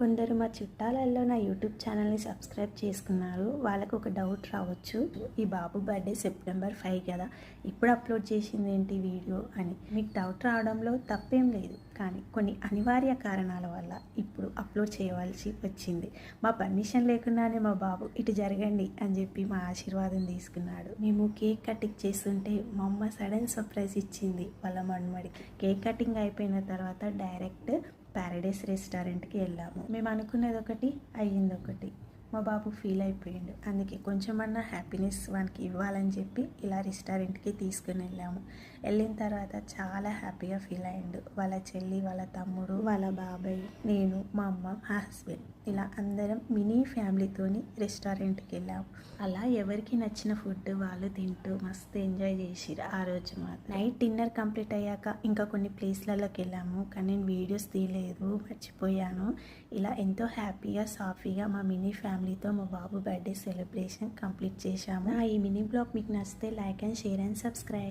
కొందరు మా చుట్టాలలో నా యూట్యూబ్ ఛానల్ని సబ్స్క్రైబ్ చేసుకున్నారు. వాళ్ళకు ఒక డౌట్ రావచ్చు. ఈ బాబు బర్త్డే సెప్టెంబర్ ఫైవ్ కదా ఇప్పుడు అప్లోడ్ చేసింది ఏంటి వీడియో అని. మీకు డౌట్ రావడంలో తప్పేం లేదు. కానీ కొన్ని అనివార్య కారణాల వల్ల ఇప్పుడు అప్లోడ్ చేయవలసి వచ్చింది. మా పర్మిషన్ లేకుండానే మా బాబు ఇటు జరగండి అని చెప్పి మా ఆశీర్వాదం తీసుకున్నాడు. మేము కేక్ కటింగ్ చేస్తుంటే మా అమ్మ సడన్ సర్ప్రైజ్ ఇచ్చింది వాళ్ళ మన్మడికి. కేక్ కటింగ్ అయిపోయిన తర్వాత డైరెక్ట్ ప్యారడైస్ రెస్టారెంట్కి వెళ్ళాము. మేము అనుకున్నది ఒకటి అయ్యింది ఒకటి మా బాబు ఫీల్ అయిపోయిండు. అందుకే కొంచెమన్నా హ్యాపీనెస్ వానికి ఇవ్వాలని చెప్పి ఇలా రెస్టారెంట్కి తీసుకుని వెళ్ళాము. వెళ్ళిన తర్వాత చాలా హ్యాపీగా ఫీల్ అయ్యిండు వాళ్ళ చెల్లి వాళ్ళ తమ్ముడు వాళ్ళ బాబాయ్ నేను మా అమ్మ మా హస్బెండ్ ఇలా అందరం మినీ ఫ్యామిలీతోని రెస్టారెంట్కి వెళ్ళాము. అలా ఎవరికి నచ్చిన ఫుడ్ వాళ్ళు తింటూ మస్తు ఎంజాయ్ చేసిరు ఆ రోజు మాత్రం. నైట్ డిన్నర్ కంప్లీట్ అయ్యాక ఇంకా కొన్ని ప్లేస్లలోకి వెళ్ళాము. కానీ నేను వీడియోస్ తీయలేదు మర్చిపోయాను. ఇలా ఎంతో హ్యాపీగా సాఫీగా మా మినీ ఫ్యామిలీ ఫ్యామిలీతో మా బాబు బర్త్డే సెలబ్రేషన్ కంప్లీట్ చేశాము. ఆ ఈ మినీ బ్లాగ్ మీకు నచ్చితే like and share and subscribe.